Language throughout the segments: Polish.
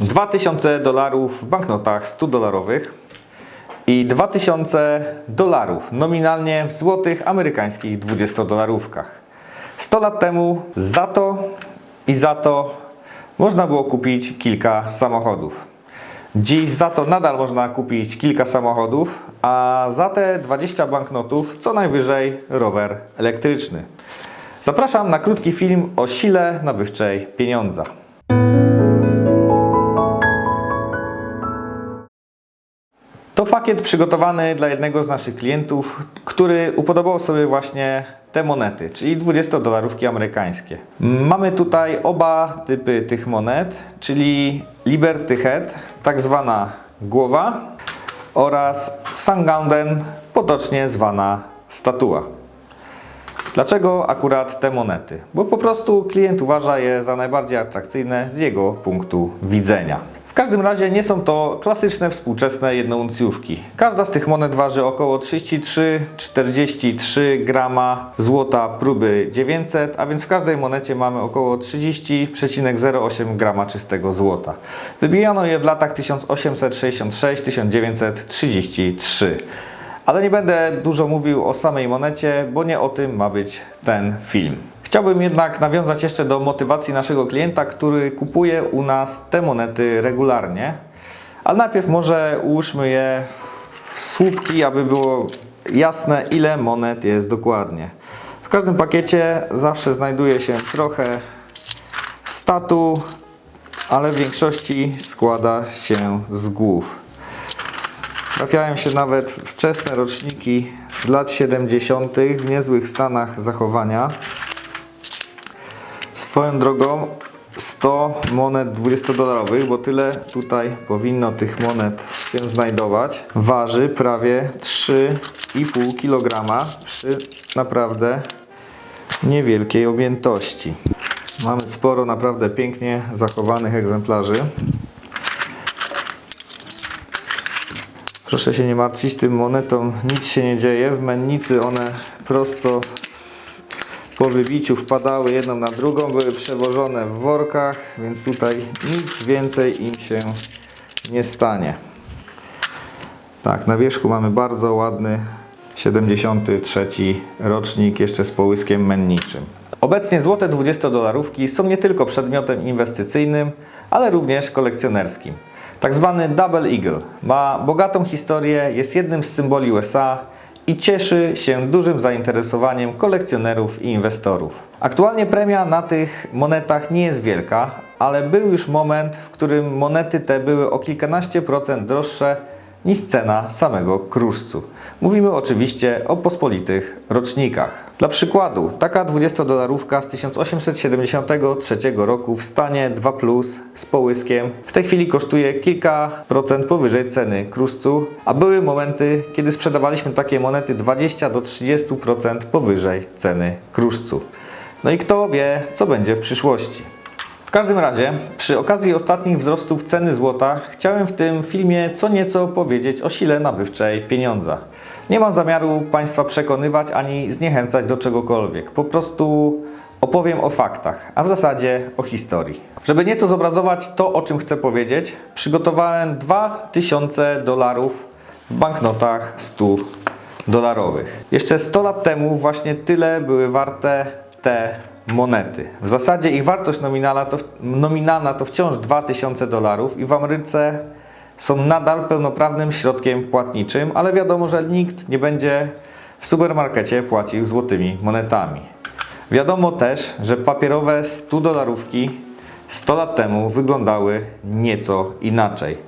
2000 dolarów w banknotach 100 dolarowych i 2000 dolarów nominalnie w złotych amerykańskich 20 dolarówkach. 100 lat temu za to i za to można było kupić kilka samochodów. Dziś za to nadal można kupić kilka samochodów, a za te 20 banknotów co najwyżej rower elektryczny. Zapraszam na krótki film o sile nabywczej pieniądza. To pakiet przygotowany dla jednego z naszych klientów, który upodobał sobie właśnie te monety, czyli 20-dolarówki amerykańskie. Mamy tutaj oba typy tych monet, czyli Liberty Head, tak zwana głowa, oraz Sanganden, potocznie zwana statua. Dlaczego akurat te monety? Bo po prostu klient uważa je za najbardziej atrakcyjne z jego punktu widzenia. W każdym razie nie są to klasyczne współczesne jednouncjówki. Każda z tych monet waży około 33-43 grama złota próby 900, a więc w każdej monecie mamy około 30,08 grama czystego złota. Wybijano je w latach 1866-1933. Ale nie będę dużo mówił o samej monecie, bo nie o tym ma być ten film. Chciałbym jednak nawiązać jeszcze do motywacji naszego klienta, który kupuje u nas te monety regularnie. Ale najpierw może ułóżmy je w słupki, aby było jasne, ile monet jest dokładnie. W każdym pakiecie zawsze znajduje się trochę statu, ale w większości składa się z głów. Trafiają się nawet wczesne roczniki z lat 70. w niezłych stanach zachowania. Swoją drogą 100 monet 20-dolarowych, bo tyle tutaj powinno tych monet się znajdować, waży prawie 3,5 kg przy naprawdę niewielkiej objętości. Mamy sporo naprawdę pięknie zachowanych egzemplarzy. Proszę się nie martwić, tym monetom nic się nie dzieje. W mennicy one prosto po wybiciu wpadały jedną na drugą, były przewożone w workach, więc tutaj nic więcej im się nie stanie. Tak, na wierzchu mamy bardzo ładny 73 rocznik, jeszcze z połyskiem menniczym. Obecnie złote 20-dolarówki są nie tylko przedmiotem inwestycyjnym, ale również kolekcjonerskim. Tak zwany Double Eagle ma bogatą historię, jest jednym z symboli USA i cieszy się dużym zainteresowaniem kolekcjonerów i inwestorów. Aktualnie premia na tych monetach nie jest wielka, ale był już moment, w którym monety te były o kilkanaście procent droższe niż cena samego kruszcu. Mówimy oczywiście o pospolitych rocznikach. Dla przykładu, taka 20-dolarówka z 1873 roku w stanie 2 z połyskiem w tej chwili kosztuje kilka procent powyżej ceny kruszcu, a były momenty, kiedy sprzedawaliśmy takie monety 20 do 30% powyżej ceny kruszcu. No i kto wie, co będzie w przyszłości. W każdym razie, przy okazji ostatnich wzrostów ceny złota, chciałem w tym filmie co nieco powiedzieć o sile nabywczej pieniądza. Nie mam zamiaru Państwa przekonywać ani zniechęcać do czegokolwiek. Po prostu opowiem o faktach, a w zasadzie o historii. Żeby nieco zobrazować to, o czym chcę powiedzieć, przygotowałem 2000 dolarów w banknotach 100 dolarowych. Jeszcze 100 lat temu właśnie tyle były warte te monety. W zasadzie ich wartość nominalna to, nominalna to wciąż 2000 dolarów i w Ameryce są nadal pełnoprawnym środkiem płatniczym, ale wiadomo, że nikt nie będzie w supermarkecie płacił złotymi monetami. Wiadomo też, że papierowe 100 dolarówki 100 lat temu wyglądały nieco inaczej.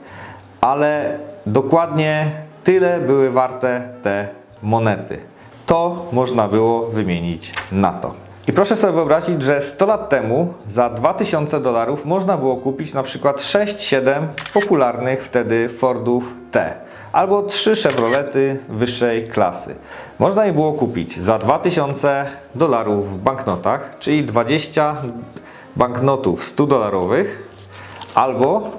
Ale dokładnie tyle były warte te monety. To można było wymienić na to. I proszę sobie wyobrazić, że 100 lat temu za 2000 dolarów można było kupić na przykład 6-7 popularnych wtedy Fordów T albo 3 Chevrolety wyższej klasy. Można je było kupić za 2000 dolarów w banknotach, czyli 20 banknotów 100 dolarowych albo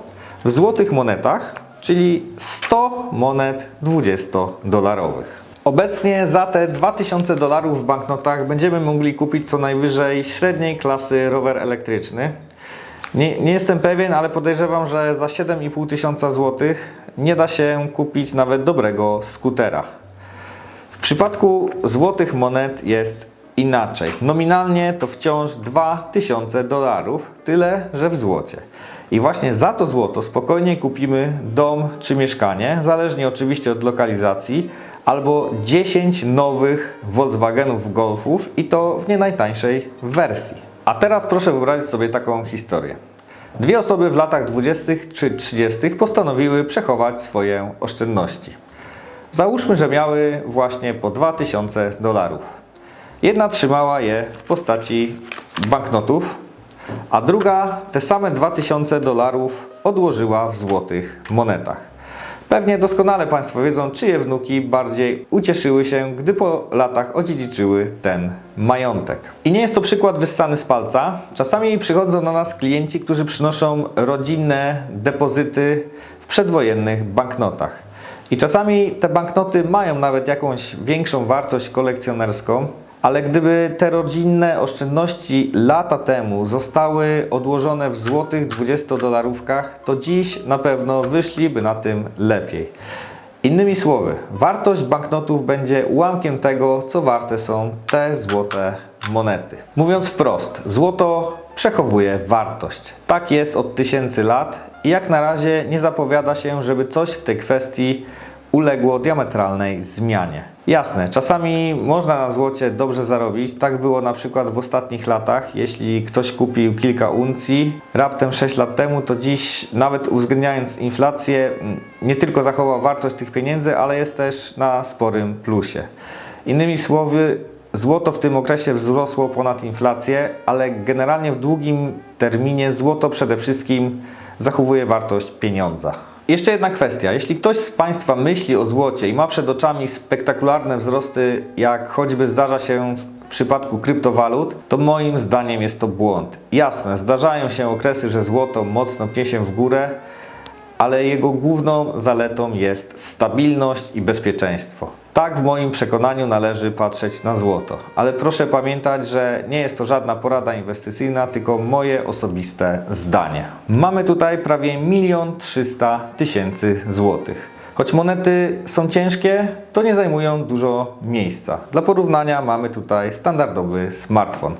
w złotych monetach, czyli 100 monet 20 dolarowych. Obecnie za te 2000 dolarów w banknotach będziemy mogli kupić co najwyżej średniej klasy rower elektryczny. Nie, nie jestem pewien, ale podejrzewam, że za 7,5 tysiąca złotych nie da się kupić nawet dobrego skutera. W przypadku złotych monet jest inaczej. Nominalnie to wciąż 2000 dolarów, tyle że w złocie. I właśnie za to złoto spokojnie kupimy dom czy mieszkanie, zależnie oczywiście od lokalizacji, albo 10 nowych Volkswagenów Golfów i to w nie najtańszej wersji. A teraz proszę wyobrazić sobie taką historię. Dwie osoby w latach 20. czy 30. postanowiły przechować swoje oszczędności. Załóżmy, że miały właśnie po 2000 dolarów. Jedna trzymała je w postaci banknotów, a druga te same 2000 dolarów odłożyła w złotych monetach. Pewnie doskonale Państwo wiedzą, czyje wnuki bardziej ucieszyły się, gdy po latach odziedziczyły ten majątek. I nie jest to przykład wyssany z palca. Czasami przychodzą do nas klienci, którzy przynoszą rodzinne depozyty w przedwojennych banknotach. I czasami te banknoty mają nawet jakąś większą wartość kolekcjonerską, ale gdyby te rodzinne oszczędności lata temu zostały odłożone w złotych 20-dolarówkach, to dziś na pewno wyszliby na tym lepiej. Innymi słowy, wartość banknotów będzie ułamkiem tego, co warte są te złote monety. Mówiąc wprost, złoto przechowuje wartość. Tak jest od tysięcy lat i jak na razie nie zapowiada się, żeby coś w tej kwestii uległo diametralnej zmianie. Jasne, czasami można na złocie dobrze zarobić. Tak było na przykład w ostatnich latach. Jeśli ktoś kupił kilka uncji raptem 6 lat temu, to dziś, nawet uwzględniając inflację, m, nie tylko zachował wartość tych pieniędzy, ale jest też na sporym plusie. Innymi słowy, złoto w tym okresie wzrosło ponad inflację, ale generalnie w długim terminie złoto przede wszystkim zachowuje wartość pieniądza. Jeszcze jedna kwestia. Jeśli ktoś z Państwa myśli o złocie i ma przed oczami spektakularne wzrosty, jak choćby zdarza się w przypadku kryptowalut, to moim zdaniem jest to błąd. Jasne, zdarzają się okresy, że złoto mocno pnie się w górę, ale jego główną zaletą jest stabilność i bezpieczeństwo. Tak w moim przekonaniu należy patrzeć na złoto. Ale proszę pamiętać, że nie jest to żadna porada inwestycyjna, tylko moje osobiste zdanie. Mamy tutaj prawie 1 300 tysięcy złotych. Choć monety są ciężkie, to nie zajmują dużo miejsca. Dla porównania mamy tutaj standardowy smartfon.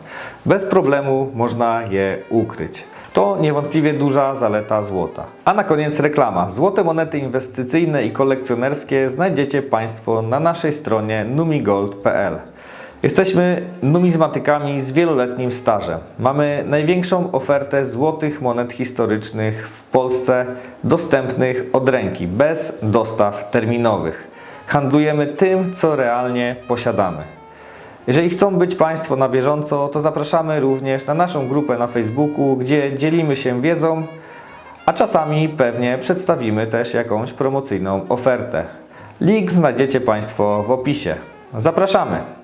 Bez problemu można je ukryć. To niewątpliwie duża zaleta złota. A na koniec reklama. Złote monety inwestycyjne i kolekcjonerskie znajdziecie Państwo na naszej stronie numigold.pl. Jesteśmy numizmatykami z wieloletnim stażem. Mamy największą ofertę złotych monet historycznych w Polsce dostępnych od ręki, bez dostaw terminowych. Handlujemy tym, co realnie posiadamy. Jeżeli chcą być Państwo na bieżąco, to zapraszamy również na naszą grupę na Facebooku, gdzie dzielimy się wiedzą, a czasami pewnie przedstawimy też jakąś promocyjną ofertę. Link znajdziecie Państwo w opisie. Zapraszamy!